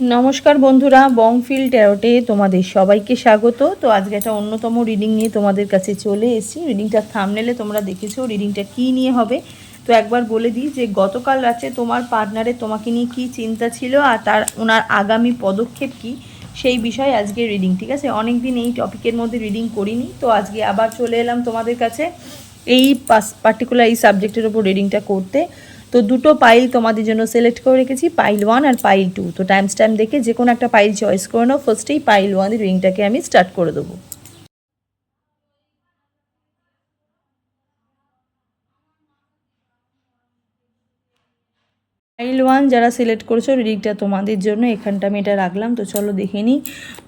নমস্কার বন্ধুরা বংফিল ট্যারোটে তোমাদের সবাইকে স্বাগত। তো আজকে একটা অন্যতম রিডিং নিয়ে তোমাদের কাছে চলে এসেছি। রিডিংটা থামনেলে তোমরা দেখেছ রিডিংটা কী নিয়ে হবে। তো একবার বলে দিই যে গতকাল রাতে তোমার পার্টনারে তোমাকে নিয়ে কী চিন্তা ছিল আর তার ওনার আগামী পদক্ষেপ কী, সেই বিষয়ে আজকে রিডিং ঠিক আছে? অনেক দিন এই টপিকের মধ্যে রিডিং করিনি, তো আজকে আবার চলে এলাম তোমাদের কাছে এই পার্টিকুলার এই সাবজেক্টের ওপর রিডিংটা করতে। তো দুটো পাইল তোমাদের জন্য সিলেক্ট করে রেখেছি পাইল ওয়ান আর পাইল টু তো টাইম স্ট্যাম্প দেখে যে কোনো একটা পাইল চয়েস করে নাও ফার্স্টেই পাইল ওয়ানের রিংটাকে আমি স্টার্ট করে দেবো। ফাইল ওয়ান যারা সিলেক্ট করেছ রিডিংটা তোমাদের জন্য। এখানটা আমি এটা রাখলাম। তো চলো দেখে নিই।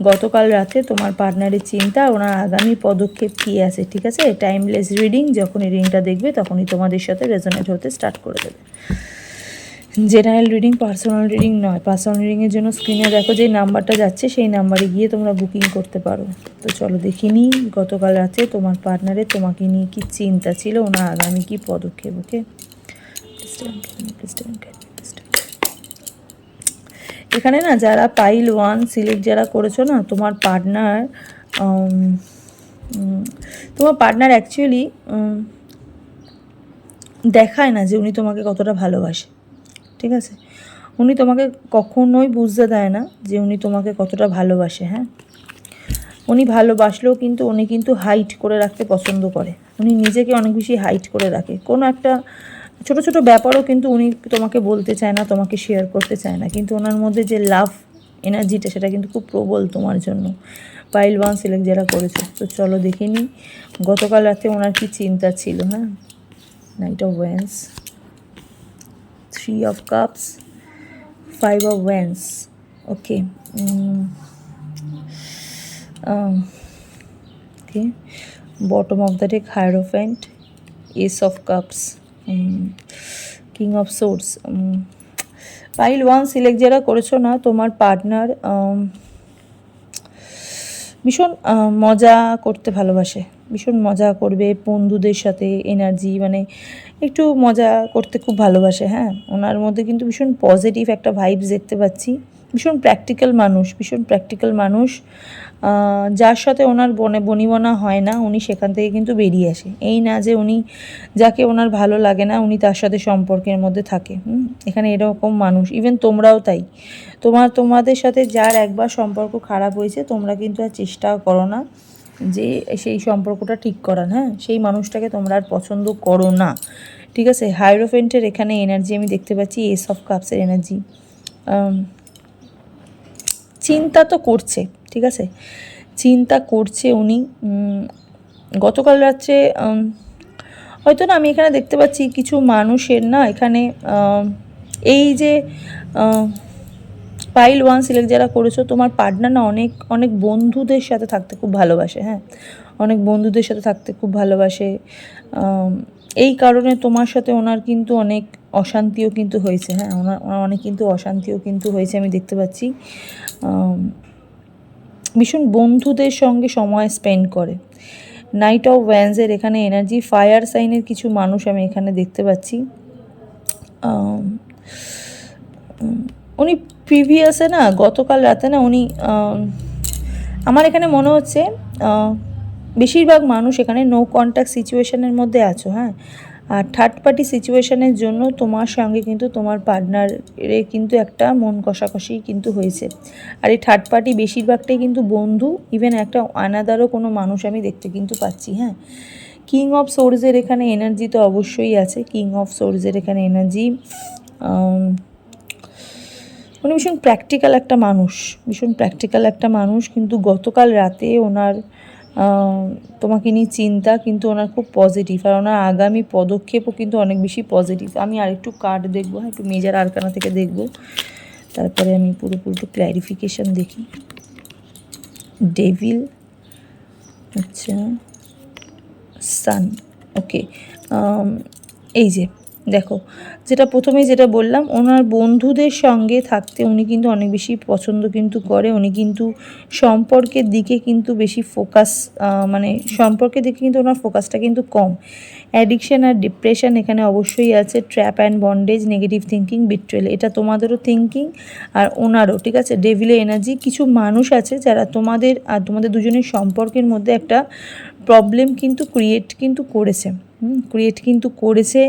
গতকাল রাতে তোমার পার্টনারের চিন্তা, ওনার আগামী পদক্ষেপ কী আছে, ঠিক আছে? টাইমলেস রিডিং যখন রিডিংটা দেখবে, তখনই তোমাদের সাথে রেজোনেট হতে স্টার্ট করে দেবে। জেনারেল রিডিং পার্সোনাল রিডিং নয়। পার্সোনাল রিডিংয়ের জন্য স্ক্রিনে দেখো, যে নাম্বারটা যাচ্ছে, সেই নাম্বারে গিয়ে তোমরা বুকিং করতে পারো। তো চলো দেখে নিই, গতকাল রাতে তোমার পার্টনারে তোমাকে নিয়ে কী চিন্তা ছিল, ওনার আগামী কী পদক্ষেপ ওকে এখানে না যারা পাইল ওয়ান সিলেক্ট যারা করেছ না, তোমার পার্টনার তোমার পার্টনার অ্যাকচুয়ালি দেখায় না যে উনি তোমাকে কতটা ভালোবাসে। ঠিক আছে? উনি তোমাকে কখনোই বুঝতে দেয় না যে উনি তোমাকে কতটা ভালোবাসে হ্যাঁ? উনি ভালোবাসলেও কিন্তু উনি কিন্তু হাইট করে রাখতে পছন্দ করে। উনি নিজেকে অনেক বেশি হাইট করে রাখে। কোনো একটা ছোট ছোট ব্যাপারও কিন্তু উনি তোমাকে বলতে চায় না, তোমাকে শেয়ার করতে চায় না। কিন্তু ওনার মধ্যে যে লাভ এনার্জিটা সেটা কিন্তু খুব প্রবল তোমার জন্য। পাইল ওয়ান সিলেক্ট যারা করেছে। তো চলো দেখে নিই, গতকাল রাতে ওনার কি চিন্তা ছিল হ্যাঁ? Knight of wands three of cups five of wands okay okay bottom of the deck hierophant ace of cups king of swords pile one select যারা করেছ না, তোমার পার্টনার ভীষণ মজা করতে ভালোবাসে। ভীষণ মজা করবে, বন্ধুদের সাথে এনার্জি মানে একটু মজা করতে খুব ভালোবাসে হ্যাঁ? ওনার মধ্যে কিন্তু ভীষণ পজিটিভ একটা ভাইবস দেখতে পাচ্ছি। ভীষণ প্র্যাকটিক্যাল মানুষ, ভীষণ প্র্যাকটিক্যাল মানুষ। যার সাথে ওনার বনে বনিবনা হয় না, উনি সেখান থেকে কিন্তু বেরিয়ে আসে। এই না যে উনি যাকে ওনার ভালো লাগে না, উনি তার সাথে সম্পর্কের মধ্যে থাকে। এখানে এরকম মানুষ ইভেন তোমরাও তাই। তোমার, তোমাদের সাথে যার একবার সম্পর্ক খারাপ হয়েছে, তোমরা কিন্তু আর চেষ্টাও করো না যে সেই সম্পর্কটা ঠিক করার। হ্যাঁ? সেই মানুষটাকে তোমরা আর পছন্দ করো না। ঠিক আছে? হাইরোফেন্টের এখানে এনার্জি আমি দেখতে পাচ্ছি এস অফ কাপসের এনার্জি চিন্তা তো করছে, ঠিক আছে? চিন্তা করছে উনি গতকাল রাত্রে হয়তো না আমি এখানে দেখতে পাচ্ছি কিছু মানুষের না এখানে এই যে পাইল ওয়ান সিলেক্ট যারা করেছ, তোমার পার্টনার না অনেক অনেক বন্ধুদের সাথে থাকতে খুব ভালোবাসে হ্যাঁ? অনেক বন্ধুদের সাথে থাকতে খুব ভালোবাসে এই কারণে তোমার সাথে ওনার কিন্তু অনেক অশান্তিও কিন্তু হয়েছে হ্যাঁ? ওনার ওনার অনেক কিন্তু অশান্তিও কিন্তু হয়েছে, আমি দেখতে পাচ্ছি। ভীষণ বন্ধুদের সঙ্গে সময় স্পেন্ড করে। নাইট অফ ওয়ান্সের এখানে এনার্জি ফায়ার সাইনের কিছু মানুষ আমি এখানে দেখতে পাচ্ছি। উনি প্রিভিয়াসে না, গতকাল রাতে না উনি আমার এখানে মনে হচ্ছে বেশিরভাগ মানুষ এখানে নো কন্ট্যাক্ট সিচুয়েশনের মধ্যে আছো হ্যাঁ? আর থার্ড পার্টি সিচুয়েশানের জন্য তোমার সঙ্গে কিন্তু তোমার পার্টনারে কিন্তু একটা মন কষাকষি কিন্তু হয়েছে। আর এই থার্ড পার্টি বেশিরভাগটাই কিন্তু বন্ধু ইভেন একটা আনাদারও কোনো মানুষ আমি দেখতে কিন্তু পাচ্ছি হ্যাঁ। কিং অফ সোর্সের এখানে এনার্জি তো অবশ্যই আছে। কিং অফ সোর্সের এখানে এনার্জি উনি ভীষণ প্র্যাকটিক্যাল একটা মানুষ। ভীষণ প্র্যাকটিক্যাল একটা মানুষ, কিন্তু গতকাল রাতে ওনার তোমাকে নিয়ে চিন্তা কিন্তু ওনার খুব পজিটিভ আর ওনার আগামী পদক্ষেপও কিন্তু অনেক বেশি পজিটিভ আমি আরেকটু কার্ড দেখব হ্যাঁ একটু মেজার আরকানা থেকে দেখব। তারপরে আমি পুরোপুরি একটু ক্ল্যারিফিকেশান দেখি। ডেভিল আচ্ছা সান ওকে এই যে দেখো, যেটা প্রথমেই যেটা বললাম, ওনার বন্ধুদের সঙ্গে থাকতে উনি কিন্তু অনেক বেশি পছন্দ কিন্তু করে। উনি কিন্তু সম্পর্কের দিকে কিন্তু বেশি ফোকাস মানে সম্পর্কের দিকে কিন্তু ওনার ফোকাসটা কিন্তু কম। অ্যাডিকশান আর ডিপ্রেশন এখানে অবশ্যই আছে trap and bondage negative thinking betrayal এটা তোমাদেরও থিঙ্কিং আর ওনারও, ঠিক আছে? ডেভিলে এনার্জি কিছু মানুষ আছে যারা তোমাদের আর তোমাদের দুজনের সম্পর্কের মধ্যে একটা প্রবলেম কিন্তু ক্রিয়েট কিন্তু করেছে। ক্রিয়েট কিন্তু করেছে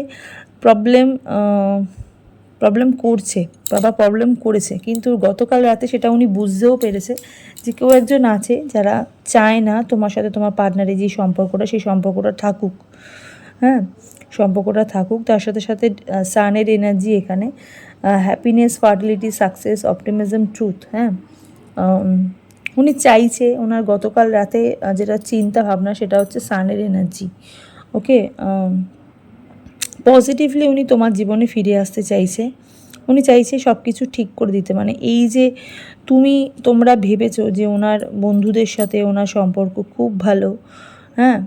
প্রবলেম প্রবলেম করছে বাবা প্রবলেম করেছে। কিন্তু গতকাল রাতে সেটা উনি বুঝতেও পেরেছে যে কেউ একজন আছে যারা চায় না তোমার সাথে তোমার পার্টনারের যে সম্পর্কটা, সেই সম্পর্কটা থাকুক। হ্যাঁ সম্পর্কটা থাকুক। তার সাথে সাথে সানের এনার্জি এখানে happiness fertility success optimism truth হ্যাঁ। উনি চাইছে, ওনার গতকাল রাতে যেটা চিন্তা ভাবনা সেটা হচ্ছে সানের এনার্জি ওকে পজিটিভলি উনি তোমার জীবনে ফিরে আসতে চাইছে। উনি চাইছে সব কিছু ঠিক করে দিতে। মানে এই যে তুমি, তোমরা ভেবেছো যে ওনার বন্ধুদের সাথে ওনার সম্পর্ক খুব ভালো হ্যাঁ?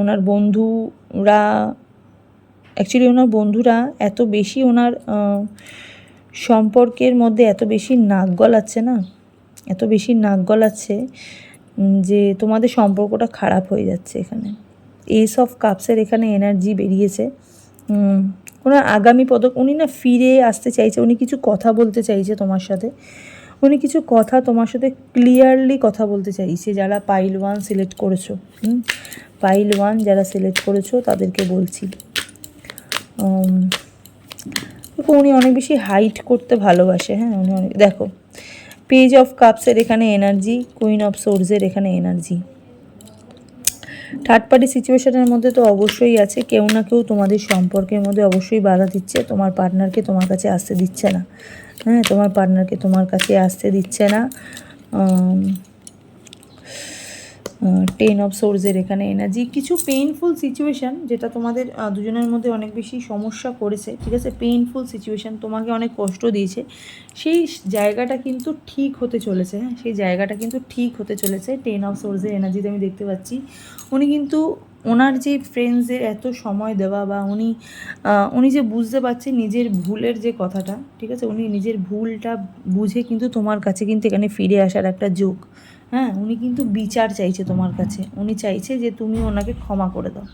ওনার বন্ধুরা অ্যাকচুয়ালি ওনার বন্ধুরা এত বেশি ওনার সম্পর্কের মধ্যে এত বেশি নাক গলাচ্ছে না? এত বেশি নাক গলাচ্ছে যে তোমাদের সম্পর্কটা খারাপ হয়ে যাচ্ছে এখানে। এস অফ কাপসের এখানে এনার্জি বেরিয়েছে। ওনার আগামী পদক, উনি না ফিরে আসতে চাইছে, উনি কিছু কথা বলতে চাইছে তোমার সাথে। উনি কিছু কথা তোমার সাথে ক্লিয়ারলি কথা বলতে চাইছে, যারা পাইল ওয়ান সিলেক্ট করেছ। পাইল ওয়ান যারা সিলেক্ট করেছ, তাদেরকে বলছি। উনি অনেক বেশি হাইট করতে ভালোবাসে হ্যাঁ উনি অনেক, দেখো পেজ অফ কাপসের এখানে এনার্জি কুইন অফ সোর্সের এখানে এনার্জি থার্ড পার্টি সিচুয়েশনের মধ্যে তো অবশ্যই আছে। কেউ না কেউ তোমাদের সম্পর্কের মধ্যে অবশ্যই বাধা দিচ্ছে। তোমার পার্টনারকে তোমার কাছে আসতে দিচ্ছে না। হ্যাঁ তোমার পার্টনারকে তোমার কাছে আসতে দিচ্ছে না। টেন অফ সোর্সের এখানে এনার্জি কিছু পেইনফুল সিচুয়েশান যেটা তোমাদের দুজনের মধ্যে অনেক বেশি সমস্যা করেছে, ঠিক আছে? পেইনফুল সিচুয়েশান তোমাকে অনেক কষ্ট দিয়েছে। সেই জায়গাটা কিন্তু ঠিক হতে চলেছে হ্যাঁ? সেই জায়গাটা কিন্তু ঠিক হতে চলেছে টেন অফ সোর্সের এনার্জিতে আমি দেখতে পাচ্ছি। উনি কিন্তু ওনার যে ফ্রেন্ডসদের এত সময় দেওয়া বা উনি উনি যে বুঝতে পারছে নিজের ভুলের যে কথাটা, ঠিক আছে? উনি নিজের ভুলটা বুঝে কিন্তু তোমার কাছে কিন্তু এখানে ফিরে আসার একটা যোগ। হ্যাঁ উনি কিন্তু বিচার চাইছে তোমার কাছে। উনি চাইছে যে তুমি ওনাকে ক্ষমা করে দাও।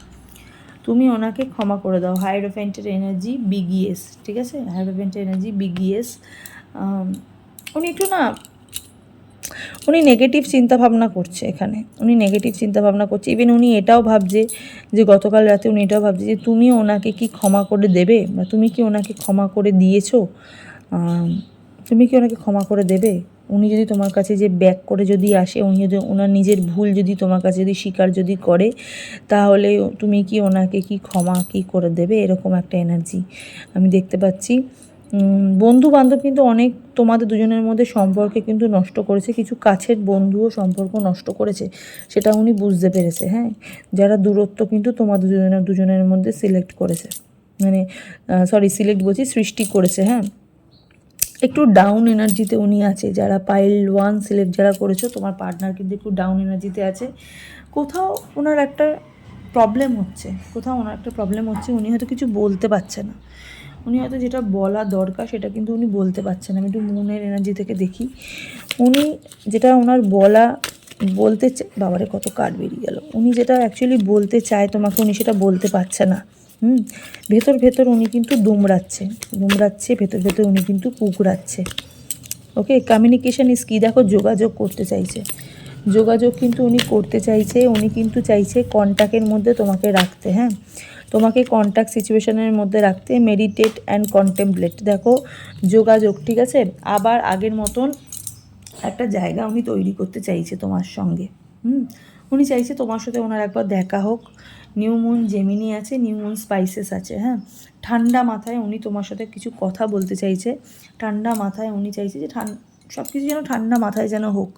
তুমি ওনাকে ক্ষমা করে দাও। হাইড্রোফেন্টের এনার্জি বিগিএস ঠিক আছে? হাইড্রোফেন্টের এনার্জি বিগিএস উনি একটু না, উনি নেগেটিভ চিন্তা ভাবনা করছে এখানে। উনি নেগেটিভ চিন্তা ভাবনা করছে। ইভেন উনি এটাও ভাবছে যে গতকাল রাতে উনি এটাও ভাবছে যে তুমি ওনাকে কি ক্ষমা করে দেবে? বা তুমি কি ওনাকে ক্ষমা করে দিয়েছ? তুমি কি ওনাকে ক্ষমা করে দেবে? উনি যদি তোমার কাছে যে ব্যাক করে যদি আসে, উনি যদি ওনার নিজের ভুল যদি তোমার কাছে যদি স্বীকার যদি করে, তাহলে তুমি কি ওনাকে কি ক্ষমা কি করে দেবে? এরকম একটা এনার্জি আমি দেখতে পাচ্ছি। বন্ধু বান্ধব কিন্তু অনেক তোমাদের দুজনের মধ্যে সম্পর্কে কিন্তু নষ্ট করেছে। কিছু কাছের বন্ধুও সম্পর্ক নষ্ট করেছে, সেটা উনি বুঝতে পেরেছে হ্যাঁ? যারা দূরত্ব কিন্তু তোমাদের দুজনের দুজনের মধ্যে সিলেক্ট করেছে। মানে সরি সিলেক্ট বলছি সৃষ্টি করেছে হ্যাঁ? একটু ডাউন এনার্জিতে উনি আছে, যারা পাইল ওয়ান সিলেক্ট যারা করেছ, তোমার পার্টনার কিন্তু একটু ডাউন এনার্জিতে আছে। কোথাও ওনার একটা প্রবলেম হচ্ছে, কোথাও ওনার একটা প্রবলেম হচ্ছে, উনি হয়তো কিছু বলতে পারছে না। উনি হয়তো যেটা বলা দরকার, সেটা কিন্তু উনি বলতে পারছেন আমি একটু মনের এনার্জি থেকে দেখি। উনি যেটা ওনার বলা, বলতে বাবারে কত কার্ড বেরিয়ে গেল। উনি যেটা অ্যাকচুয়ালি বলতে চায়, তোমাকে উনি সেটা বলতে পারছে না। হুম, ভেতর ভেতর উনি কিন্তু দুমড়াচ্ছে দুমড়াচ্ছে, ভেতর ভেতর উনি কিন্তু কুকড়াচ্ছে। ওকে কমিউনিকেশন ইস কী দেখো, যোগাযোগ করতে চাইছে। যোগাযোগ কিন্তু উনি করতে চাইছে, উনি কিন্তু চাইছে কন্ট্যাক্টের মধ্যে তোমাকে রাখতে হ্যাঁ? তোমাকে কন্ট্যাক্ট সিচুয়েশনের মধ্যে রাখতে মেডিটেট অ্যান্ড কন্টেম্পলেট দেখো, যোগাযোগ, ঠিক আছে? আবার আগের মতন একটা জায়গা উনি তৈরি করতে চাইছে তোমার সঙ্গে। হুম, উনি চাইছে তোমার সাথে ওনার একবার দেখা হোক। নিউ মুন জেমিনি আছে নিউ মুন স্পাইসেস আছে হ্যাঁ? ঠান্ডা মাথায় উনি তোমার সাথে কিছু কথা বলতে চাইছে। ঠান্ডা মাথায় উনি চাইছে যে ঠান্ডা সব কিছু যেন ঠান্ডা মাথায় যেন হোক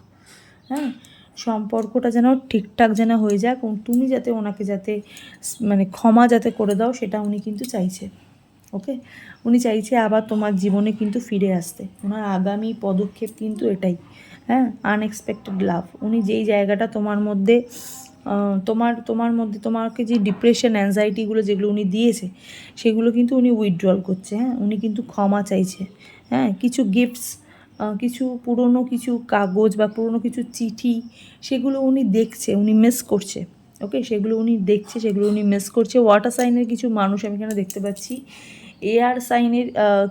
হ্যাঁ? সম্পর্কটা যেন ঠিকঠাক যেন হয়ে যাক তুমি যাতে ওনাকে যাতে মানে ক্ষমা যাতে করে দাও, সেটা উনি কিন্তু চাইছে, ওকে? উনি চাইছে আবার তোমার জীবনে কিন্তু ফিরে আসতে। ওনার আগামী পদক্ষেপ কিন্তু এটাই হ্যাঁ? আনএক্সপেক্টেড লাভ উনি যেই জায়গাটা তোমার মধ্যে তোমার তোমার মধ্যে তোমাকে যে ডিপ্রেশন অ্যাংজাইটিগুলো যেগুলো উনি দিয়েছে, সেগুলো কিন্তু উনি উইথড্রল করছে হ্যাঁ? উনি কিন্তু ক্ষমা চাইছে হ্যাঁ? কিছু গিফটস কিছু পুরনো কিছু কাগজ বা পুরনো কিছু চিঠি, সেগুলো উনি দেখছে, উনি মিস করছে ওকে সেগুলো উনি দেখছে, সেগুলো উনি মিস করছে। ওয়াটার সাইনের কিছু মানুষ আমি এখানে দেখতে পাচ্ছি। এয়ার সাইনের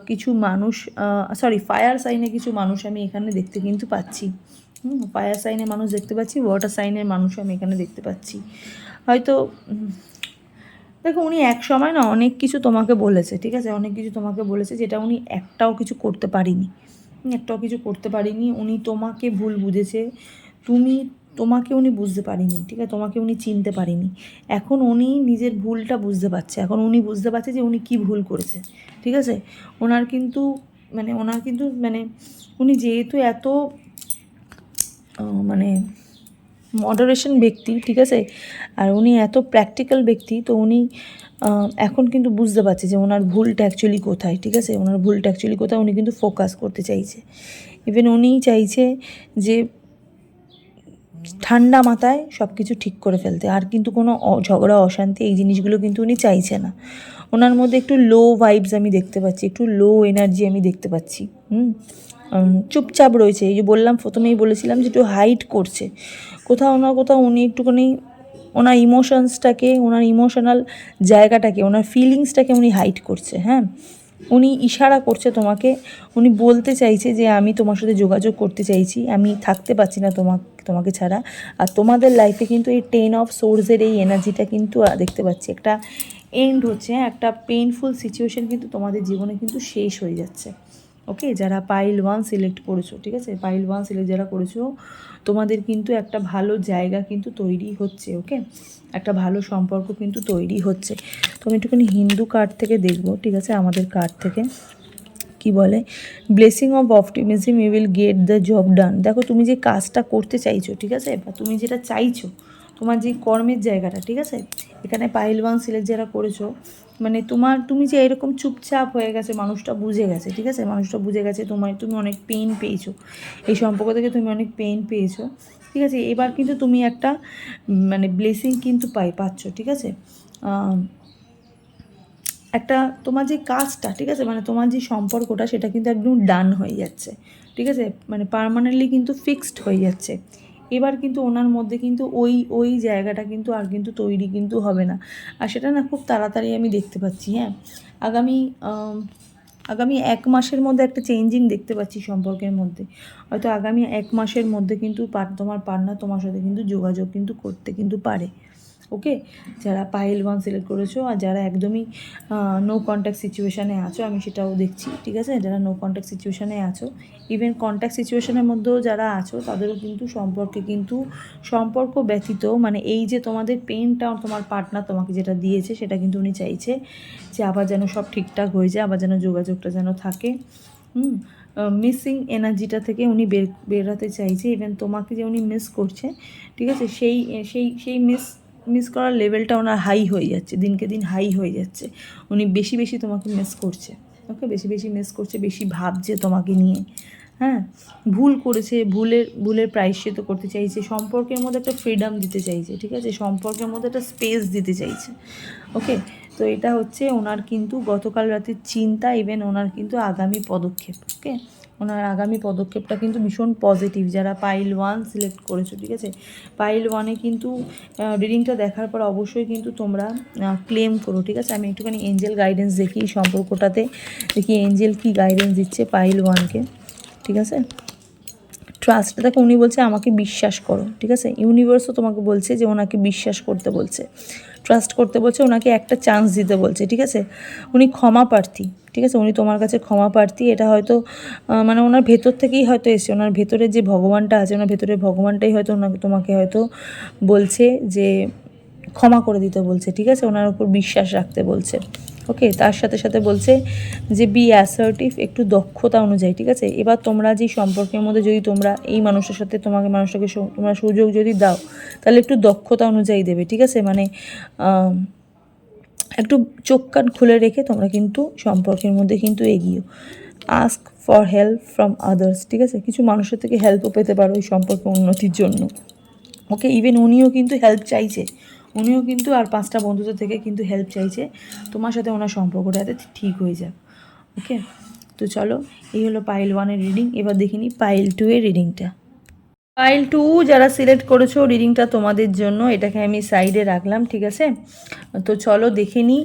কিছু মানুষ সরি ফায়ার সাইনের কিছু মানুষ আমি এখানে দেখতে কিন্তু পাচ্ছি। ফায়ার সাইনের মানুষ দেখতে পাচ্ছি ওয়াটার সাইনের মানুষ আমি এখানে দেখতে পাচ্ছি। হয়তো দেখো উনি এক সময় না অনেক কিছু তোমাকে বলেছে, ঠিক আছে? অনেক কিছু তোমাকে বলেছে যেটা উনি একটাও কিছু করতে পারিনি। একটাও কিছু করতে পারিনি, উনি তোমাকে ভুল বুঝেছে, তুমি, তোমাকে উনি বুঝতে পারিনি, ঠিক আছে? তোমাকে উনি চিনতে পারিনি। এখন উনি নিজের ভুলটা বুঝতে পারছে। এখন উনি বুঝতে পারছে যে উনি কি ভুল করেছে, ঠিক আছে? ওনার কিন্তু মানে ওনার কিন্তু মানে উনি যেহেতু এত মানে মডারেশন ব্যক্তি, ঠিক আছে? আর উনি এত প্র্যাকটিক্যাল ব্যক্তি, তো উনি এখন কিন্তু বুঝতে পারছে যে ওনার ভুলটা অ্যাকচুয়ালি কোথায়, ঠিক আছে? ওনার ভুলটা অ্যাকচুয়ালি কোথায়, উনি কিন্তু ফোকাস করতে চাইছে। ইভেন উনিই চাইছে যে ঠান্ডা মাথায় সব কিছু ঠিক করে ফেলতে, আর কিন্তু কোনো ঝগড়া, অশান্তি এই জিনিসগুলো কিন্তু উনি চাইছে না। ওনার মধ্যে একটু লো ভাইবস আমি দেখতে পাচ্ছি, একটু লো এনার্জি আমি দেখতে পাচ্ছি, হুম? চুপচাপ রয়েছে। এই যে বললাম, প্রথমেই বলেছিলাম যে একটু হাইট করছে। কোথাও না কোথাও উনি একটুখানি ওনার ইমোশনসটাকে ওনার ইমোশনাল জায়গাটাকে, ওনার ফিলিংসটাকে উনি হাইট করছে হ্যাঁ? উনি ইশারা করছে তোমাকে, উনি বলতে চাইছে যে আমি তোমার সাথে যোগাযোগ করতে চাইছি, আমি থাকতে পারছি না তোমাকে তোমাকে ছাড়া। আর তোমাদের লাইফে কিন্তু এই টেন অফ সোর্সের এই এনার্জিটা কিন্তু দেখতে পাচ্ছি। একটা এন্ড হচ্ছে হ্যাঁ? একটা পেইনফুল সিচুয়েশন কিন্তু তোমাদের জীবনে কিন্তু শেষ হয়ে যাচ্ছে। ওকে? যারা পাইল ওয়ান সিলেক্ট করেছ, ঠিক আছে? পাইল ওয়ান সিলেক্ট যারা করেছ, তোমাদের কিন্তু একটা ভালো জায়গা কিন্তু তৈরি হচ্ছে, ওকে? একটা ভালো সম্পর্ক কিন্তু তৈরি হচ্ছে। তো আমি একটুখানি হিন্দু কার্ড থেকে দেখব, ঠিক আছে? আমাদের কার্ড থেকে। কি বলে? Blessing of optimism you will get the job done দেখো, তুমি যে কাজটা করতে চাইছো, ঠিক আছে? বা তুমি যেটা চাইছো, তোমার যে কর্মের জায়গাটা, ঠিক আছে? এখানে পাইল ওয়ান সিলেক্ট যারা করেছ মানে তোমার, তুমি যে এরকম চুপচাপ হয়ে গেছে, মানুষটা বুঝে গেছে, ঠিক আছে? মানুষটা বুঝে গেছে তোমার তুমি অনেক পেন পেয়েছ। এই সম্পর্ক থেকে তুমি অনেক পেন পেয়েছ, ঠিক আছে? এবার কিন্তু তুমি একটা মানে ব্লেসিং কিন্তু পাই, পাচ্ছ, ঠিক আছে? একটা তোমার যে কাজটা, ঠিক আছে? মানে তোমার যে সম্পর্কটা, সেটা কিন্তু একদম ডান হয়ে যাচ্ছে, ঠিক আছে? মানে পার্মানেন্টলি কিন্তু ফিক্সড হয়ে যাচ্ছে। এবার কিন্তু ওনার মধ্যে কিন্তু ওই ওই জায়গাটা কিন্তু আর কিন্তু তৈরি কিন্তু হবে না। আর সেটা না খুব তাড়াতাড়ি আমি দেখতে পাচ্ছি হ্যাঁ। আগামী আগামী এক মাসের মধ্যে একটা চেঞ্জিং দেখতে পাচ্ছি সম্পর্কের মধ্যে। হয়তো আগামী এক মাসের মধ্যে কিন্তু তোমার পার্টনার তোমার সাথে কিন্তু যোগাযোগ কিন্তু করতে কিন্তু পারে। ওকে? যারা পাইল ওয়ান সিলেক্ট করেছ আর যারা একদমই নো কন্ট্যাক্ট সিচুয়েশানে আছো, আমি সেটাও দেখছি, ঠিক আছে? যারা নো কন্ট্যাক্ট সিচুয়েশানে আছো ইভেন কন্ট্যাক্ট সিচুয়েশানের মধ্যেও যারা আছো, তাদেরও কিন্তু সম্পর্কে কিন্তু সম্পর্ক ব্যতীত মানে এই যে তোমাদের পেনটা তোমার পার্টনার তোমাকে যেটা দিয়েছে, সেটা কিন্তু উনি চাইছে যে আবার যেন সব ঠিকঠাক হয়ে যায়, আবার যেন যোগাযোগটা যেন থাকে। হুম মিসিং এনার্জিটা থেকে উনি বের, বেরোতে চাইছে ইভেন তোমাকে যে উনি মিস করছে, ঠিক আছে? সেই সেই সেই মিস মিস করার লেভেলটা ওনার হাই হয়ে যাচ্ছে, দিনকে দিন হাই হয়ে যাচ্ছে। উনি বেশি বেশি তোমাকে মিস করছে ওকে বেশি বেশি মিস করছে, বেশি ভাবছে তোমাকে নিয়ে হ্যাঁ? ভুল করেছে, ভুলের ভুলের প্রায়শ্চিত করতে চাইছে, সম্পর্কের মধ্যে একটা ফ্রিডম দিতে চাইছে, ঠিক আছে? সম্পর্কের মধ্যে একটা স্পেস দিতে চাইছে ওকে তো এটা হচ্ছে ওনার কিন্তু গতকাল রাতের চিন্তা ইভেন ওনার কিন্তু আগামী পদক্ষেপ ওকে ওনার আগামী পদক্ষেপটা কিন্তু ভীষণ পজিটিভ যারা পাইল ওয়ান সিলেক্ট করেছ, ঠিক আছে? পাইল ওয়ানে কিন্তু রিডিংটা দেখার পর অবশ্যই কিন্তু তোমরা ক্লেম করো, ঠিক আছে? আমি একটুখানি এঞ্জেল গাইডেন্স দেখি সম্পর্কটাতে, দেখি এঞ্জেল কি গাইডেন্স দিচ্ছে পাইল ওয়ানকে ঠিক আছে? ট্রাস্ট দেখো উনি বলছে, আমাকে বিশ্বাস করো। ঠিক আছে? ইউনিভার্সও তোমাকে বলছে যে, ওনাকে বিশ্বাস করতে বলছে। ট্রাস্ট করতে বলছে, ওনাকে একটা চান্স দিতে বলছে, ঠিক আছে? উনি ক্ষমা প্রার্থী, ঠিক আছে? উনি তোমার কাছে ক্ষমা প্রার্থী, এটা হয়তো মানে ওনার ভেতর থেকেই হয়তো এসে ওনার ভেতরে যে ভগবানটা আছে, ওনার ভেতরের ভগবানটাই হয়তো ওনাকে, তোমাকে হয়তো বলছে যে, ক্ষমা করে দিতে বলছে, ঠিক আছে? ওনার উপর বিশ্বাস রাখতে বলছে। ওকে, তার সাথে সাথে বলছে যে বি অ্যাসার্টিভ একটু দক্ষতা অনুযায়ী, ঠিক আছে? এবার তোমরা যে সম্পর্কের মধ্যে যদি তোমরা এই মানুষের সাথে তোমাকে, মানুষটাকে তোমরা সুযোগ যদি দাও, তাহলে একটু দক্ষতা অনুযায়ী দেবে, ঠিক আছে? মানে একটু চোখ কান খুলে রেখে তোমরা কিন্তু সম্পর্কের মধ্যে কিন্তু এগিয়েও ask for help from others ঠিক আছে? কিছু মানুষের থেকে হেল্পও পেতে পারো এই সম্পর্ক উন্নতির জন্য। ওকে ইভেন উনিও কিন্তু হেল্প চাইছে। উনিও কিন্তু আর পাঁচটা বন্ধুদের থেকে কিন্তু হেল্প চাইছে। তোমার সাথে ওনার সম্পর্কটা যাতে ঠিক হয়ে যাক ওকে তো চলো, এই হলো পাইল ওয়ানের রিডিং এবার দেখিনি পাইল টু এর রিডিংটা পাইল টু যারা সিলেক্ট করেছ রিডিংটা তোমাদের জন্য, এটাকে আমি সাইডে রাখলাম, ঠিক আছে? তো চলো দেখে নিই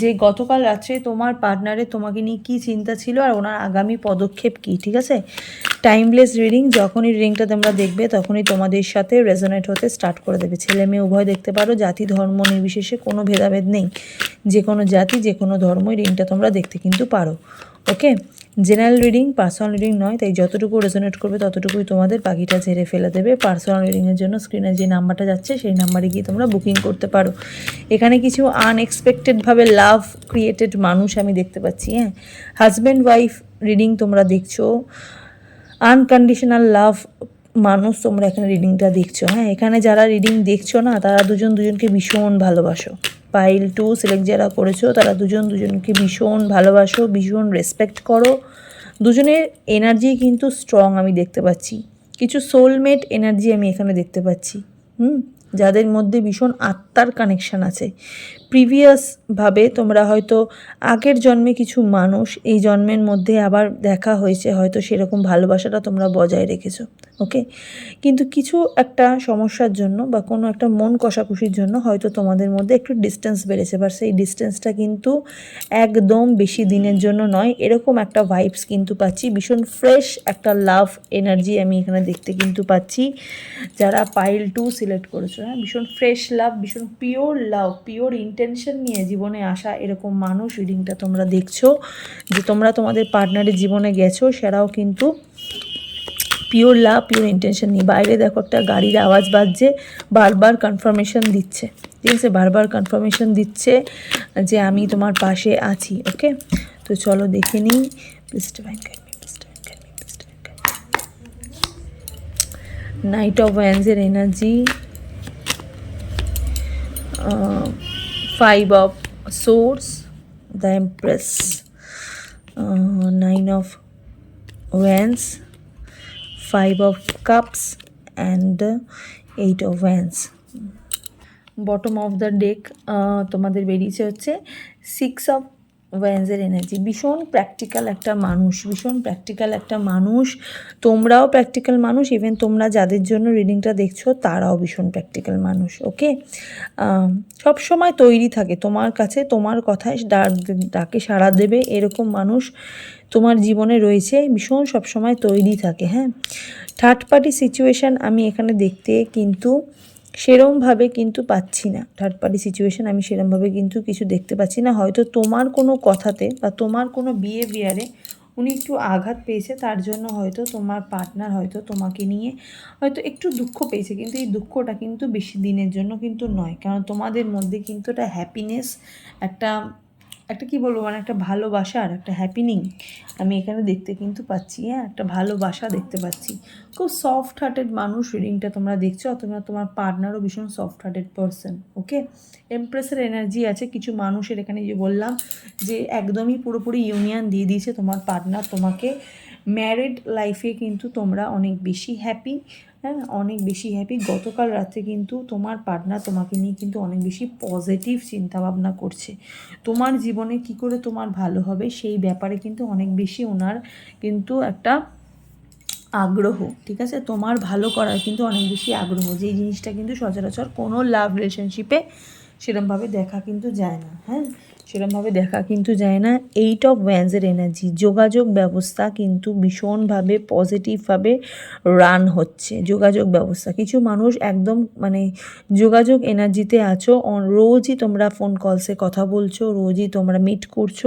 যে গতকাল রাত্রে তোমার পার্টনারে তোমাকে নিয়ে কী চিন্তা ছিল আর ওনার আগামী পদক্ষেপ কী, ঠিক আছে? টাইমলেস রিডিং যখনই রিডিংটা তোমরা দেখবে, তখনই তোমাদের সাথে রেজোনেট হতে স্টার্ট করে দেবে। ছেলে মেয়ে, উভয় দেখতে পারো, জাতি, ধর্ম নির্বিশেষে কোনো ভেদাভেদ নেই। যে কোনো জাতি যে কোনো ধর্মই রিডিংটা তোমরা দেখতে কিন্তু পারো। Okay general reading personal reading নয়, তাই যতটুকু রেজোনেট করবে ততটুকুই তোমাদের পাখিটা ঝেড়ে ফেলে দেবে। পার্সোনাল রিডিংয়ের জন্য স্ক্রিনে যে নাম্বারটা যাচ্ছে, সেই নাম্বারে গিয়ে তোমরা বুকিং করতে পারো। এখানে কিছু আনএক্সপেক্টেডভাবে লাভ ক্রিয়েটেড মানুষ আমি দেখতে পাচ্ছি হ্যাঁ? হাজব্যান্ড ওয়াইফ রিডিং তোমরা দেখছ। আনকন্ডিশনাল লাভ মানুষ তোমরা এখানে রিডিংটা দেখছ হ্যাঁ? এখানে যারা রিডিং দেখছ না, তারা দুজন দুজনকে ভীষণ ভালোবাসো। পাইল টু সিলেক্ট যারা করেছ, তারা দুজন দুজনকে ভীষণ ভালোবাসো, ভীষণ রেসপেক্ট করো। দুজনের এনার্জি কিন্তু স্ট্রং আমি দেখতে পাচ্ছি। কিছু সোলমেট এনার্জি আমি এখানে দেখতে পাচ্ছি। হুম? যাদের মধ্যে ভীষণ আত্মার কানেকশান আছে। প্রিভিয়াসভাবে তোমরা হয়তো আগের জন্মে কিছু মানুষ এই জন্মের মধ্যে আবার দেখা হয়েছে, হয়তো সেরকম ভালোবাসাটা তোমরা বজায় রেখেছো ওকে কিন্তু কিছু একটা সমস্যার জন্য বা কোনো একটা মন কষাকষির জন্য হয়তো তোমাদের মধ্যে একটু ডিস্টেন্স বেড়েছে বা সেই ডিস্টেন্সটা কিন্তু একদম বেশি দিনের জন্য নয়। এরকম একটা ভাইবস কিন্তু পাচ্ছি, ভীষণ ফ্রেশ একটা লাভ এনার্জি আমি এখানে দেখতে কিন্তু পাচ্ছি, যারা পাইল টু সিলেক্ট করেছ হ্যাঁ? ভীষণ ফ্রেশ লাভ ভীষণ পিওর লাভ পিওর ইন্টেনশন নিয়ে জীবনে আসা এরকম মানুষ রিডিংটা তোমরা দেখছ, যে তোমরা তোমাদের পার্টনারের জীবনে গেছো, সেরাও কিন্তু পিওর লাভ পিওর ইন্টেনশন নিয়ে। বাইরে দেখো একটা গাড়ির আওয়াজ বাজছে, বারবার কনফার্মেশন দিচ্ছে। ঠিক আছে? বারবার কনফার্মেশন দিচ্ছে যে আমি তোমার পাশে আছি ওকে তো চলো দেখে নিই। Knight of ওয়ান্সের energy five of swords the empress nine of wands five of cups and uh, eight of wands. Bottom of the deck তোমাদের বেরিয়েছে হচ্ছে সিক্স অফ ওয়ান্সের এনার্জি ভীষণ প্র্যাকটিক্যাল একটা মানুষ, ভীষণ প্র্যাকটিক্যাল একটা মানুষ। তোমরাও প্র্যাকটিক্যাল মানুষ ইভেন তোমরা যাদের জন্য রিডিংটা দেখছ, তারাও ভীষণ প্র্যাকটিক্যাল মানুষ ওকে সব সময় তৈরি থাকে, তোমার কাছে তোমার কথায় ডাক- ডাকে সাড়া দেবে এরকম মানুষ তোমার জীবনে রয়েছে, ভীষণ সবসময় তৈরি থাকে হ্যাঁ? থার্ড পার্টি সিচুয়েশান আমি এখানে দেখতে কিন্তু সেরমভাবে কিন্তু পাচ্ছি না। থার্ড পার্টি সিচুয়েশান আমি সেরমভাবে কিন্তু কিছু দেখতে পাচ্ছি না। হয়তো তোমার কোনো কথাতে বা তোমার কোনো বিহেভিয়ারে উনি একটু আঘাত পেয়েছে, তার জন্য হয়তো তোমার পার্টনার হয়তো তোমাকে নিয়ে হয়তো একটু দুঃখ পেয়েছে। কিন্তু এই দুঃখটা কিন্তু বেশি দিনের জন্য কিন্তু নয়। কারণ তোমাদের মধ্যে কিন্তু একটা হ্যাপিনেস একটা একটা কি বলব মানে একটা ভালোবাসার একটা হ্যাপিনিং আমি এখানে দেখতে কিন্তু পাচ্ছি হ্যাঁ? একটা ভালোবাসা দেখতে পাচ্ছি। খুব সফট হার্টেড মানুষ রিডিংটা তোমরা দেখছ অথবা তোমার পার্টনারও ভীষণ সফট হার্টেড পারসন ওকে এমপ্রেসের এনার্জি আছে, কিছু মানুষের এখানে যে বললাম যে একদমই পুরোপুরি ইউনিয়ন দিয়ে দিয়েছে তোমার পার্টনার তোমাকে। ম্যারিড লাইফে কিন্তু তোমরা অনেক বেশি হ্যাপি হ্যাঁ? অনেক বেশি হ্যাপি গতকাল রাতে কিন্তু তোমার পার্টনার তোমাকে নিয়ে কিন্তু অনেক বেশি পজিটিভ চিন্তাভাবনা করছে। তোমার জীবনে কি করে তোমার ভালো হবে সেই ব্যাপারে কিন্তু অনেক বেশি ওনার কিন্তু একটা আগ্রহ, ঠিক আছে? তোমার ভালো করার কিন্তু অনেক বেশি আগ্রহ। যেই জিনিসটা কিন্তু সচরাচর কোনো লাভ রিলেশনশিপে সেরমভাবে দেখা কিন্তু যায় না হ্যাঁ? সেরমভাবে দেখা কিন্তু যায় না। এইট অফ ওয়ান্সের এনার্জি যোগাযোগ ব্যবস্থা কিন্তু ভীষণভাবে পজিটিভভাবে রান হচ্ছে। যোগাযোগ ব্যবস্থা, কিছু মানুষ একদম মানে যোগাযোগ এনার্জিতে আছো রোজই তোমরা ফোন কলসে কথা বলছো, রোজই তোমরা মিট করছ।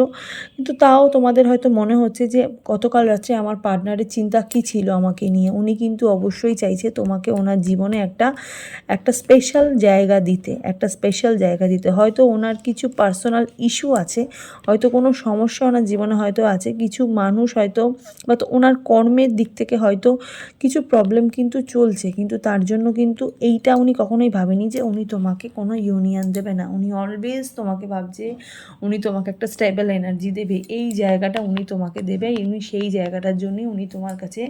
কিন্তু তাও তোমাদের হয়তো মনে হচ্ছে যে, গতকাল রাত্রে আমার পার্টনারের চিন্তা কী ছিল আমাকে নিয়ে? উনি কিন্তু অবশ্যই চাইছে তোমাকে ওনার জীবনে একটা একটা স্পেশাল জায়গা দিতে, একটা স্পেশাল জায়গা দিতে। হয়তো ওনার কিছু পার্সোনাল ইস্যু আছে, হয়তো কোনো সমস্যা ওনার জীবনে হয়তো আছে, কিছু মানুষ হয়তো বা তো ওনার কর্মের দিক থেকে হয়তো কিছু প্রবলেম কিন্তু চলছে, কিন্তু তার জন্য কিন্তু এইটা উনি কখনোই ভাবেনি যে উনি তোমাকে কোনো ইউনিয়ন দেবে না। উনি অলওয়েজ তোমাকে ভাবছে, উনি তোমাকে একটা স্টেবল এনার্জি দেবে। এই জায়গাটা উনি তোমাকে দেবে, উনি সেই জায়গাটার জন্যই উনি তোমার কাছে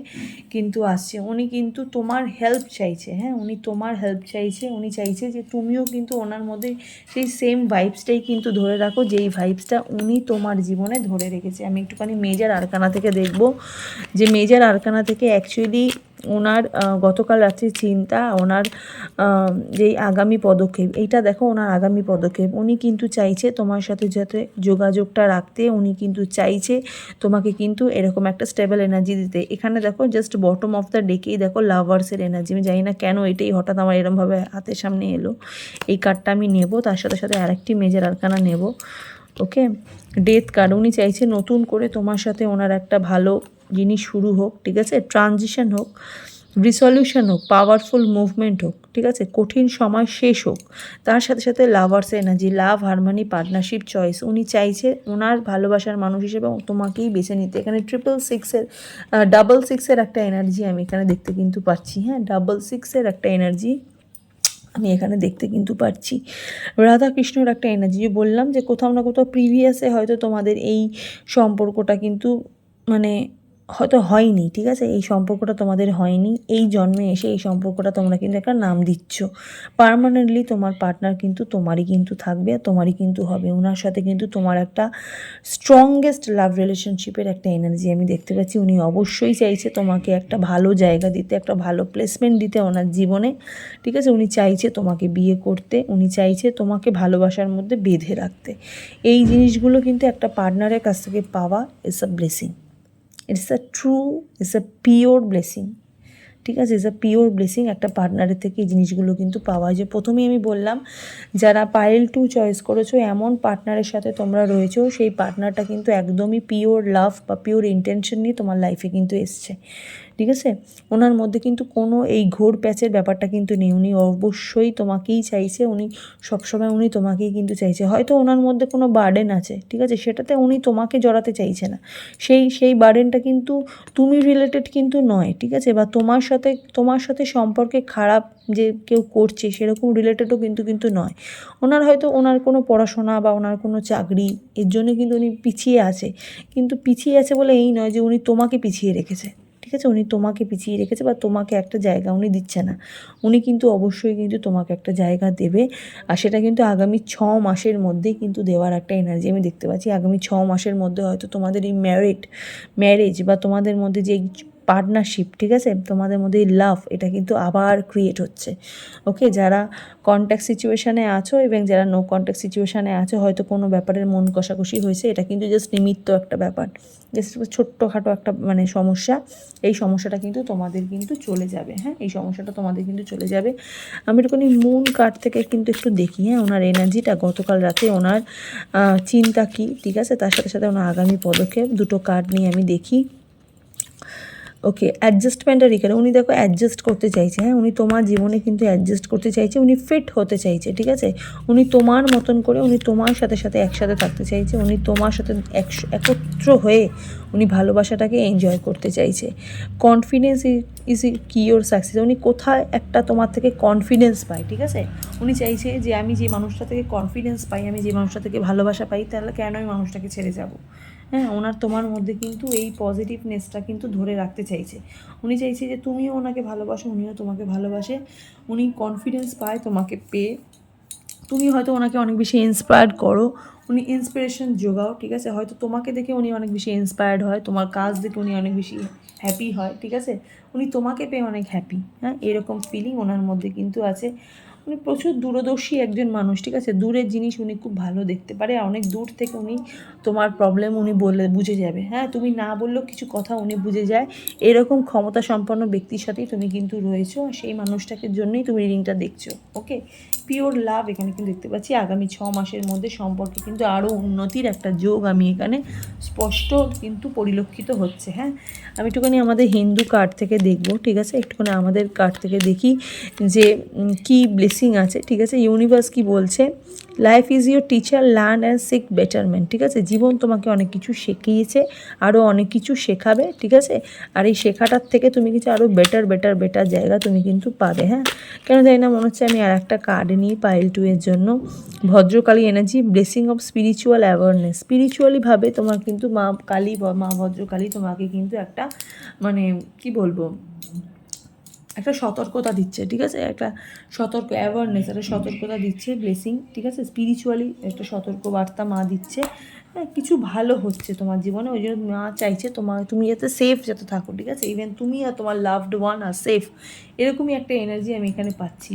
কিন্তু আসছে। উনি কিন্তু তোমার হেল্প চাইছে হ্যাঁ? উনি তোমার হেল্প চাইছে, উনি চাইছে যে তুমিও কিন্তু ওনার মধ্যে সেই সেম ভাইবসটাই কিন্তু ধরে রাখো যেই ভাইবসটা উনি তোমার জীবনে ধরে রেখেছে। আমি একটুখানি মেজার আরকানা থেকে দেখব যে, মেজার আরকানা থেকে অ্যাকচুয়ালি ওনার গতকাল রাত্রে চিন্তা, ওনার যেই আগামী পদক্ষেপ, এইটা দেখো ওনার আগামী পদক্ষেপ। উনি কিন্তু চাইছে তোমার সাথে যাতে যোগাযোগটা রাখতে, উনি কিন্তু চাইছে তোমাকে কিন্তু এরকম একটা স্টেবল এনার্জি দিতে। এখানে দেখো জাস্ট বটম অফ দ্য ডেকেই দেখো লাভার্সের এনার্জি আমি জানি না কেন এটাই হঠাৎ আমার এরমভাবে হাতের সামনে এলো। এই কার্ডটা আমি নেব, তার সাথে সাথে আরেকটি মেজর আরকানা নেব ওকে ডেথ কার্ড উনি চাইছে নতুন করে তোমার সাথে ওনার একটা ভালো জিনিস শুরু হোক, ঠিক আছে? ট্রানজিশন হোক রিসলিউশন হোক পাওয়ারফুল মুভমেন্ট হোক, ঠিক আছে? কঠিন সময় শেষ হোক, তার সাথে সাথে lovers energy love harmony partnership choice উনি চাইছে ওনার ভালোবাসার মানুষ হিসেবে তোমাকেই বেছে নিতে। এখানে ট্রিপল সিক্সের ডাবল সিক্সের একটা এনার্জি আমি এখানে দেখতে কিন্তু পাচ্ছি হ্যাঁ? ডাবল সিক্সের একটা এনার্জি আমি এখানে দেখতে কিন্তু পাচ্ছি। রাধা কৃষ্ণর একটা এনার্জি বললাম যে কোথাও না কোথাও প্রিভিয়াসে হয়তো তোমাদের এই সম্পর্কটা কিন্তু মানে হয়তো হয়নি, ঠিক আছে? এই সম্পর্কটা তোমাদের হয়নি। এই জন্মে এসে এই সম্পর্কটা তোমরা কিন্তু একটা নাম দিচ্ছ। পার্মানেন্টলি তোমার পার্টনার কিন্তু তোমারই কিন্তু থাকবে আর তোমারই কিন্তু হবে। ওনার সাথে কিন্তু তোমার একটা স্ট্রংগেস্ট লাভ রিলেশনশিপের একটা এনার্জি আমি দেখতে পাচ্ছি। উনি অবশ্যই চাইছে তোমাকে একটা ভালো জায়গা দিতে, একটা ভালো প্লেসমেন্ট দিতে ওনার জীবনে। ঠিক আছে? উনি চাইছে তোমাকে বিয়ে করতে, উনি চাইছে তোমাকে ভালোবাসার মধ্যে বেঁধে রাখতে। এই জিনিসগুলো কিন্তু একটা পার্টনারের কাছ থেকে পাওয়া it's a blessing it's a true it's a pure blessing ঠিক আছে? ইটস আ পিওর ব্লেসিং একটা পার্টনারের থেকে এই জিনিসগুলো কিন্তু পাওয়া যায়। প্রথমেই আমি বললাম, যারা পাইল টু চয়েস করেছ, এমন পার্টনারের সাথে তোমরা রয়েছো, সেই পার্টনারটা কিন্তু একদমই পিওর লাভ বা পিওর ইন্টেনশন নিয়ে তোমার লাইফে কিন্তু এসছে। ঠিক আছে? ওনার মধ্যে কিন্তু কোনো এই ঘোর প্যাচের ব্যাপারটা কিন্তু নেই। উনি অবশ্যই তোমাকেই চাইছে, উনি সবসময় উনি তোমাকেই কিন্তু চাইছে। হয়তো ওনার মধ্যে কোনো বার্ডেন আছে, ঠিক আছে? সেটাতে উনি তোমাকে জড়াতে চাইছে না। সেই সেই বার্ডেনটা কিন্তু তুমি রিলেটেড কিন্তু নয়, ঠিক আছে? বা তোমার সাথে তোমার সাথে সম্পর্কে খারাপ যে কেউ করছে, সেরকম রিলেটেডও কিন্তু কিন্তু নয়। ওনার হয়তো ওনার কোনো পড়াশোনা বা ওনার কোনো চাকরি, এর জন্য কিন্তু উনি পিছিয়ে আছে। কিন্তু পিছিয়ে আছে বলে এই নয় যে উনি তোমাকে পিছিয়ে রেখেছে। ঠিক আছে উনি তোমাকে পিছিয়ে রেখেছে বা তোমাকে একটা জায়গা উনি দিচ্ছে না। উনি কিন্তু অবশ্যই কিন্তু তোমাকে একটা জায়গা দেবে। আর সেটা কিন্তু আগামী ছ মাসের মধ্যেই কিন্তু দেওয়ার একটা এনার্জি আমি দেখতে পাচ্ছি। আগামী ছ মাসের মধ্যে হয়তো তোমাদের এই ম্যারিড ম্যারেজ বা তোমাদের মধ্যে যে পার্টনারশিপ ঠিক আছে? তোমাদের মধ্যে লাভ এটা কিন্তু আবার ক্রিয়েট হচ্ছে। ওকে যারা কন্ট্যাক্ট সিচুয়েশানে আছো এবং যারা নো কন্ট্যাক্ট সিচুয়েশানে আছো, হয়তো কোনো ব্যাপারের মন কষাকষি হয়েছে, এটা কিন্তু জাস্ট নিমিত্ত একটা ব্যাপার। জাস্ট ছোট্টখাটো একটা মানে সমস্যা, এই সমস্যাটা কিন্তু তোমাদের কিন্তু চলে যাবে হ্যাঁ? এই সমস্যাটা তোমাদের কিন্তু চলে যাবে। আমি একটুখানি মুন কার্ড থেকে কিন্তু একটু দেখি হ্যাঁ? ওনার এনার্জিটা গতকাল রাতে ওনার চিন্তা কী, ঠিক আছে? তার সাথে সাথে ওনার আগামী পদক্ষেপ, দুটো কার্ড নিয়ে আমি দেখি। ওকে অ্যাডজাস্টমেন্টের এখানে উনি দেখো অ্যাডজাস্ট করতে চাইছে হ্যাঁ? উনি তোমার জীবনে কিন্তু অ্যাডজাস্ট করতে চাইছে, উনি ফিট হতে চাইছে, ঠিক আছে? উনি তোমার মতন করে, উনি তোমার সাথে সাথে একসাথে থাকতে চাইছে, উনি তোমার সাথে একত্র হয়ে উনি ভালোবাসাটাকে এনজয় করতে চাইছে। Confidence is key cure success উনি কোথায় একটা তোমার থেকে কনফিডেন্স পায়, ঠিক আছে? উনি চাইছে যে আমি যে মানুষটা থেকে কনফিডেন্স পাই, আমি যে মানুষটা থেকে ভালোবাসা পাই, তাহলে কেন আমি মানুষটাকে ছেড়ে যাব? হ্যাঁ ওনার তোমার মধ্যে কিন্তু এই পজিটিভনেসটা কিন্তু ধরে রাখতে চাইছে। উনি চাইছে যে তুমিও ওনাকে ভালোবাসো, উনিও তোমাকে ভালোবাসে। উনি কনফিডেন্স পায় তোমাকে পেয়ে। তুমি হয়তো ওনাকে অনেক বেশি ইন্সপায়ার্ড করো। উনি ইন্সপিরেশন যোগাও, ঠিক আছে? হয়তো তোমাকে দেখে উনি অনেক বেশি ইন্সপায়ার্ড হয়, তোমার কাজ দেখে উনি অনেক বেশি হ্যাপি হয়, ঠিক আছে? উনি তোমাকে পেয়ে অনেক হ্যাপি হ্যাঁ? এরকম ফিলিং ওনার মধ্যে কিন্তু আছে। উনি প্রচুর দূরদর্শী একজন মানুষ, ঠিক আছে? দূরের জিনিস উনি খুব ভালো দেখতে পারে অনেক দূর থেকে উনি তোমার প্রবলেম উনি বললে বুঝে যাবে। হ্যাঁ তুমি না বললেও কিছু কথা উনি বুঝে যায়। এরকম ক্ষমতা সম্পন্ন ব্যক্তির সাথেই তুমি কিন্তু রয়েছো, আর সেই মানুষটাকে জন্যই তুমি রিডিংটা দেখছ ওকে পিওর লাভ এখানে কিন্তু দেখতে পাচ্ছি। আগামী ছ মাসের মধ্যে সম্পর্কে কিন্তু আরও উন্নতির একটা যোগ আমি এখানে স্পষ্ট কিন্তু পরিলক্ষিত হচ্ছে হ্যাঁ? আমি একটুখানি আমাদের হিন্দু কার্ড থেকে দেখব, ঠিক আছে? একটুখানি আমাদের কার্ড থেকে দেখি যে কি ব্লেসিং ব্লেসিং আছে, ঠিক আছে? ইউনিভার্স কি বলছে? Life is your teacher learn and seek betterment ঠিক আছে? জীবন তোমাকে অনেক কিছু শিখিয়েছে আরও অনেক কিছু শেখাবে, ঠিক আছে? আর এই শেখাটার থেকে তুমি কিছু আরও বেটার বেটার বেটার জায়গা তুমি কিন্তু পাবে হ্যাঁ? কেন জানি না, মনে হচ্ছে আমি আর একটা কার্ড নিই পাইল টু এর জন্য। Bhadrakali energy blessing of spiritual awareness স্পিরিচুয়ালিভাবে তোমার কিন্তু মা কালী বা মা ভদ্রকালী তোমাকে কিন্তু একটা মানে কি বলব? একটা সতর্কতা দিচ্ছে, ঠিক আছে? একটা সতর্ক অ্যাওয়ারনেস একটা সতর্কতা দিচ্ছে ব্লেসিং ঠিক আছে? স্পিরিচুয়ালি একটা সতর্ক বার্তা মা দিচ্ছে। হ্যাঁ কিছু ভালো হচ্ছে তোমার জীবনে, ওই জন্য মা চাইছে তোমার, তুমি যাতে সেফ যাতে থাকো, ঠিক আছে? ইভেন তুমি আর তোমার লাভড ওয়ান আর সেফ এরকমই একটা এনার্জি আমি এখানে পাচ্ছি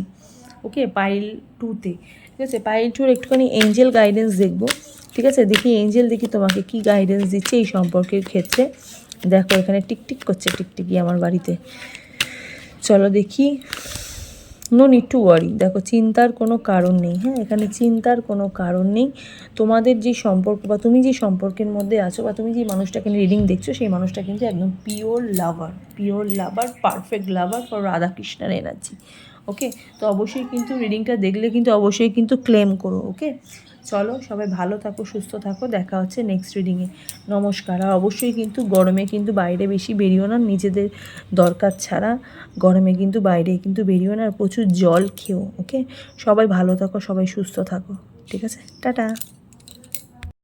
ওকে পাইল টুতে ঠিক আছে? পাইল টুর একটুখানি এঞ্জেল গাইডেন্স দেখব, ঠিক আছে? দেখি এঞ্জেল দেখি তোমাকে কি গাইডেন্স দিচ্ছে এই সম্পর্কের ক্ষেত্রে। দেখো এখানে টিকটিক করছে, টিকটিকি আমার বাড়িতে। চলো দেখি। নো নিড টু ওয়ারি দেখো, চিন্তার কোনো কারণ নেই হ্যাঁ? এখানে চিন্তার কোনো কারণ নেই। তোমাদের যে সম্পর্ক বা তুমি যে সম্পর্কের মধ্যে আছো বা তুমি যে মানুষটাকে রিডিং দেখছ, সেই মানুষটা কিন্তু একদম pure lover pure lover perfect lover for রাধাকৃষ্ণের এনার্জি ওকে তো অবশ্যই কিন্তু রিডিংটা দেখলে কিন্তু অবশ্যই কিন্তু ক্লেম করো ওকে চলো সবাই ভালো থাকো, সুস্থ থাকো, দেখা হচ্ছে নেক্সট রিডিংয়ে নমস্কার, আর অবশ্যই কিন্তু গরমে কিন্তু বাইরে বেশি বেরিও না, নিজেদের দরকার ছাড়া গরমে কিন্তু বাইরে কিন্তু বেরিও না, আর প্রচুর জল খেও ওকে সবাই ভালো থাকো, সবাই সুস্থ থাকো, ঠিক আছে? টাটা!